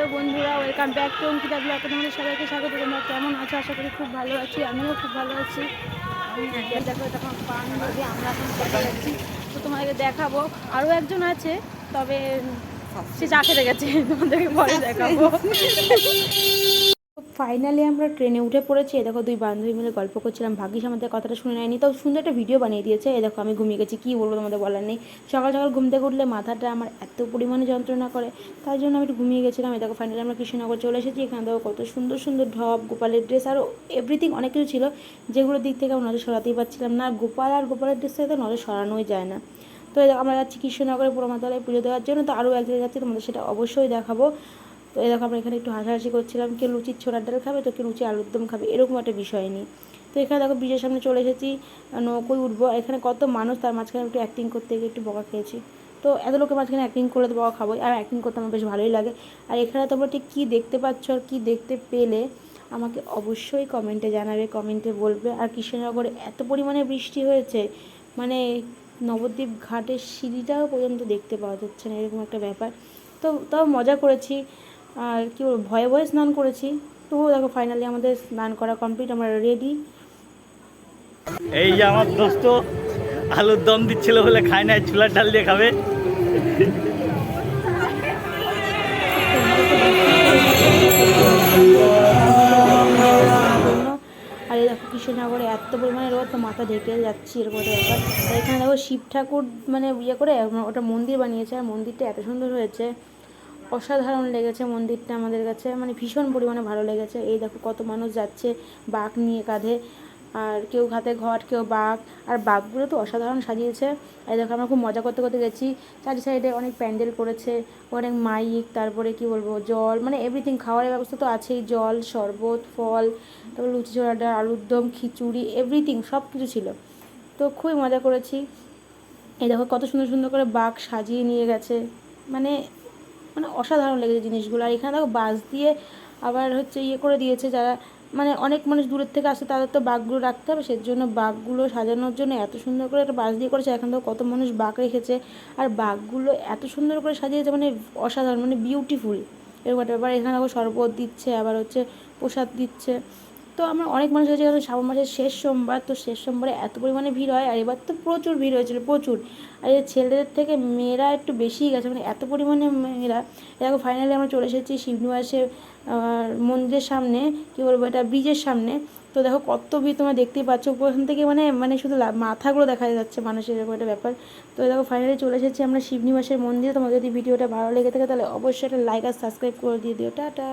Hello বন্ধুরা welcome back to Ankita blog তোমাদের সবাইকে স্বাগত। তোমরা কেমন আছো? আশা করি খুব ভালো আছি, আমিও খুব ভালো আছি। দেখো তখন দিয়ে আমরা এখন তো তোমাদেরকে দেখাবো। আরও একজন আছে, তবে সে চা খেতে গেছে। তোমাদেরকে পরে দেখাবো। ফাইনালি আমরা ট্রেনে উঠে পড়েছি। এ দেখো দুই বান্ধবী মিলে গল্প করছিলাম। ভাগ্যিস আমাদের কথাটা শুনে নেয়নি। তাও সুন্দর একটা ভিডিও বানিয়ে দিয়েছে। এ দেখো আমি ঘুমিয়ে গেছি। কী বলব তোমাদের বলার নেই। সকাল সকাল ঘুম থেকে উঠলে মাথাটা আমার এত পরিমাণে যন্ত্রণা করে। তাই জন্য আমি একটু ঘুমিয়ে গেছিলাম। এ দেখো ফাইনালি আমরা কৃষ্ণনগর চলে এসেছি। এখানে দেখো কত সুন্দর সুন্দর ঢপ, গোপালের ড্রেস আরও এভরিথিং অনেক কিছু ছিল। যেগুলোর দিক থেকে আমরা নজর সরাতেই পারছিলাম না। গোপাল আর গোপালের ড্রেস থেকে তো নজর সরানোই যায় না। তো আমরা যাচ্ছি কৃষ্ণনগরে পুরোমাতলায় পুজো দেওয়ার জন্য। তো আরও এক জায়গায় যাচ্ছি তোমাদের সেটা অবশ্যই দেখাবো। তো এই দেখো আমরা এখানে একটু হাসাহাসি করছিলাম, কেউ লুচির ছোলার ডাল খাবে তো কেউ লুচি আলুর দম খাবে, এরকম একটা বিষয় নেই তো এখানে দেখো ব্রিজের সামনে চলে এসেছি নৌকোয় উঠবো। এখানে কত মানুষ, তার মাঝখানে একটু অ্যাক্টিং করতে গিয়ে একটু বকা খেয়েছি। তো এত লোকের মাঝখানে অ্যাক্টিং করলে তো বকা খাবোই, আর অ্যাক্টিং করতে আমার বেশ ভালোই লাগে। আর এখানে তোমরা ঠিক কী দেখতে পাচ্ছ আর কী দেখতে পেলে, আমাকে অবশ্যই কমেন্টে জানাবে কমেন্টে বলবে। আর কৃষ্ণনগরে এত পরিমাণে বৃষ্টি হয়েছে মানে নবদ্বীপ ঘাটের সিঁড়িটাও পর্যন্ত দেখতে পাওয়া যাচ্ছে না, এরকম একটা ব্যাপার। তো তাও মজা করেছি। আর কী বলব ভয়ে ভয়ে স্নান করেছি। তবুও দেখো ফাইনালি আমাদের স্নান করা কমপ্লিট আমরা রেডি এই যে আমার দোস্ত আলুর দম দিচ্ছিল বলে খায় না চুলার ডাল দিয়ে খাবে। আর এই দেখো কৃষ্ণনগরে এত পরিমাণে রোদ তো মাথা ঢেকে যাচ্ছি এরকম ব্যাপার। এখানে দেখো শিব ঠাকুর মানে ইয়ে করে ওটা মন্দির বানিয়েছে আর মন্দিরটা এত সুন্দর হয়েছে। অসাধারণ লেগেছে মন্দিরটা আমাদের কাছে। মানে ভীষণ পরিমাণে ভালো লেগেছে। এই দেখো কত মানুষ যাচ্ছে বাঘ নিয়ে কাঁধে। আর কেউ হাতে ঘট, কেউ বাঘ। আর বাঘগুলো তো অসাধারণ সাজিয়েছে। এই দেখো আমরা খুব মজা করতে করতে গেছি। চারি সাইডে অনেক প্যান্ডেল করেছে, অনেক মাইক, তারপরে কি বলব, জল মানে এভরিথিং খাওয়ারের ব্যবস্থা তো আছেই। জল, শরবত, ফল, তারপর লুচি ছোড়াটা আলুর দম, খিচুড়ি এভরিথিং সব কিছু ছিল। তো খুবই মজা করেছি। এই দেখো কত সুন্দর সুন্দর করে বাঘ সাজিয়ে নিয়ে গেছে। মানে মানে অসাধারণ লেগেছে জিনিসগুলো। আর এখানে দেখো বাস দিয়ে আবার হচ্ছে ইয়ে করে দিয়েছে যারা মানে অনেক মানুষ দূরের থেকে আসে তাদের তো বাঘগুলো রাখতে হবে সেই জন্য বাঘগুলো সাজানোর জন্য এত সুন্দর করে একটা বাস দিয়ে করেছে। এখন তো কত মানুষ বাঘ রেখেছে। আর বাঘগুলো এত সুন্দর করে সাজিয়েছে মানে অসাধারণ মানে বিউটিফুল এরকম একটা ব্যাপার। এখানে দেখো শরবত দিচ্ছে, আবার হচ্ছে প্রসাদ দিচ্ছে। তো আমরা অনেক মানুষ হয়েছে কারণ শ্রাবণ মাসের শেষ সোমবার, তো শেষ সোমবারে এত পরিমাণে ভিড় হয় আর এবার তো প্রচুর ভিড় হয়েছিল, প্রচুর। আর এই ছেলেদের থেকে মেয়েরা একটু বেশিই গেছে মানে এত পরিমাণে মেয়েরা। দেখো ফাইনালি আমরা চলে এসেছি শিবনিবাসে মন্দিরের সামনে, কী বলব এটা, ব্রিজের সামনে। তো দেখো কত ভিড় তোমরা দেখতেই পাচ্ছ, ওখান থেকে মানে মানে শুধু মাথাগুলো দেখা যাচ্ছে মানুষের এরকম একটা ব্যাপার। তো দেখো ফাইনালি চলে এসেছি আমরা শিবনিবাসের মন্দিরে তোমার যদি ভিডিওটা ভালো লেগে থাকে তাহলে অবশ্যই একটা লাইক আর সাবস্ক্রাইব করে দিয়ে দিও। টাটা!